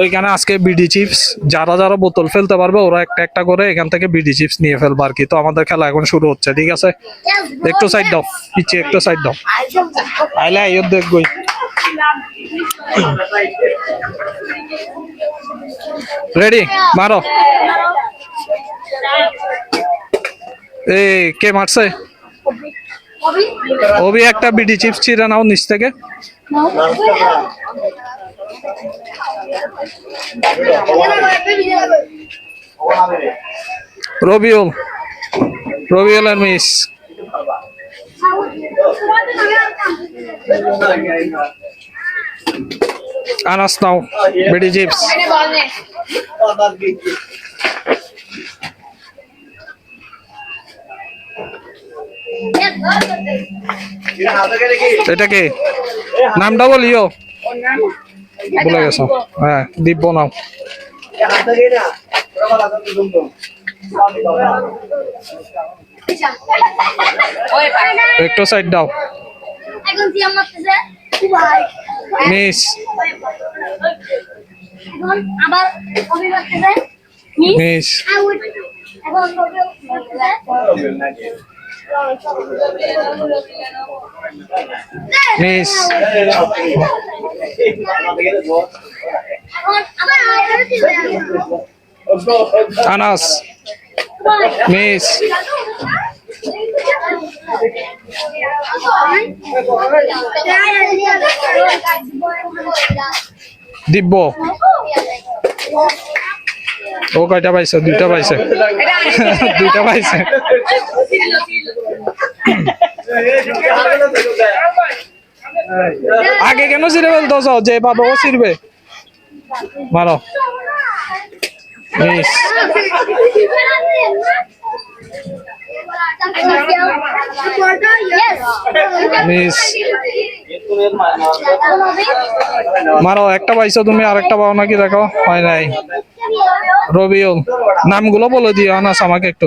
ওইখানে আজকে BD chips যারা যারা বোতল ফেলতে পারবে ওরা একটা একটা করে এখান থেকে বিডি চিপস নিয়ে ফেলবে আর কি। তো আমাদের খেলা এখন শুরু হচ্ছে ঠিক আছে? একটু সাইড দাও পিছিয়ে একটু সাইড দাও। আইলে আইয়ো দেখবই। রেডি মারো। এই কে মারছে? ওবি একটা বিডি চিপস ছিঁড়ে নাও নিচ থেকে। রবিউল রবিউল আর মিস। আনাস নাও বিডি চিপস। এটা কে? নামটা বলিও। বলে গেছো। হ্যাঁ দিব্য নাও একটু সাইড দাও। মিস আবার মিস। মিস। এখন দিবে আনাস মিস দিব্য ও কয়টা পাইছে? দুইটা পাইছে। দুইটা পাইছে। আগে কেন ছিঁড়ে ফেলতেছ যে পাবো ও ছিড়বে। মারো মারো একটা পাইছো তুমি আরেকটা পাও নাকি? দেখো হয় নাই। রবিউল নামগুলো বলে দিও আনাস আমাকে একটু।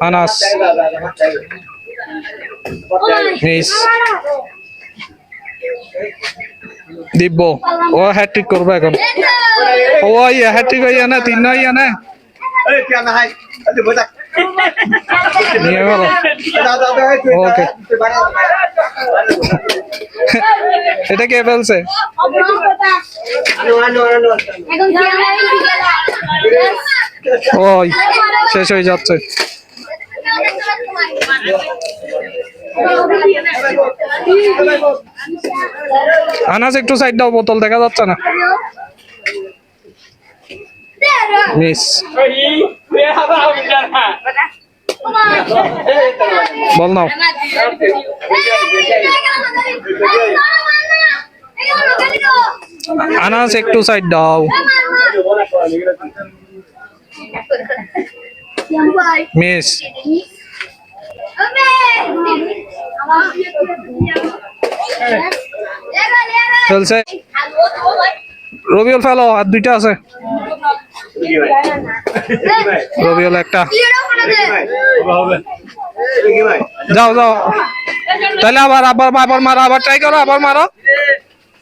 আনাস। মিস। দিব্য ও হ্যাট্রিক করবে এখন। ও ইয়া হ্যাট্রিক হইয়া না তিন না ইয়া না? নিয়ে গেল ওকে এটা কে ফেলছে? ওই শেষ হয়ে যাচ্ছে। আনাস একটু সাইড দাও বোতল দেখা যাচ্ছে না। মিস বল নাও। আনাস একটু সাইড দাও। মিস। চলছে। রবিউল ফেলো আর দুইটা আছে। রবিউল একটা। যাও যাও। তাহলে আবার আবার আবার মারো, আবার ট্রাই করো, আবার মারো।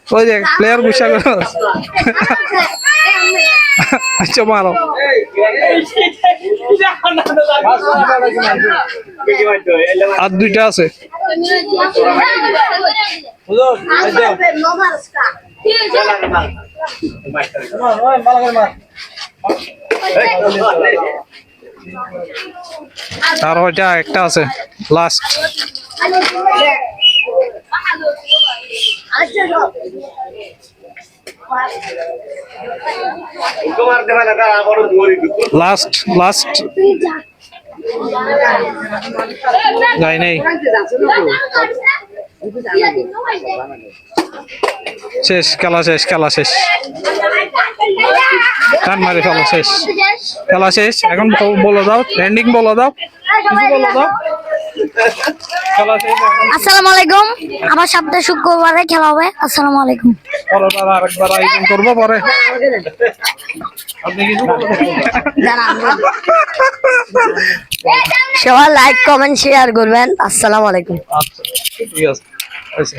ওই যে প্লেয়ার গুসা করো আচ্ছা মারো। আর দুইটা আছে। আর ওইটা একটা আছে লাস্ট লাস্ট লাস্ট নেই। শেষ খেলা শেষ খেলা শেষ। টান মারি শেষ। খেলা শেষ। এখন বলে দাও এন্ডিং বলে দাও। কিছু বলে আসসালামু আলাইকুম। আবার সপ্তাহে শুক্রবারে খেলা হবে। আসসালামু আলাইকুম। আরেকবার আয়োজন করব পরে। সবাই লাইক কমেন্ট শেয়ার করবেন। আসসালামু আলাইকুম। আচ্ছা ঠিক আছে। আচ্ছা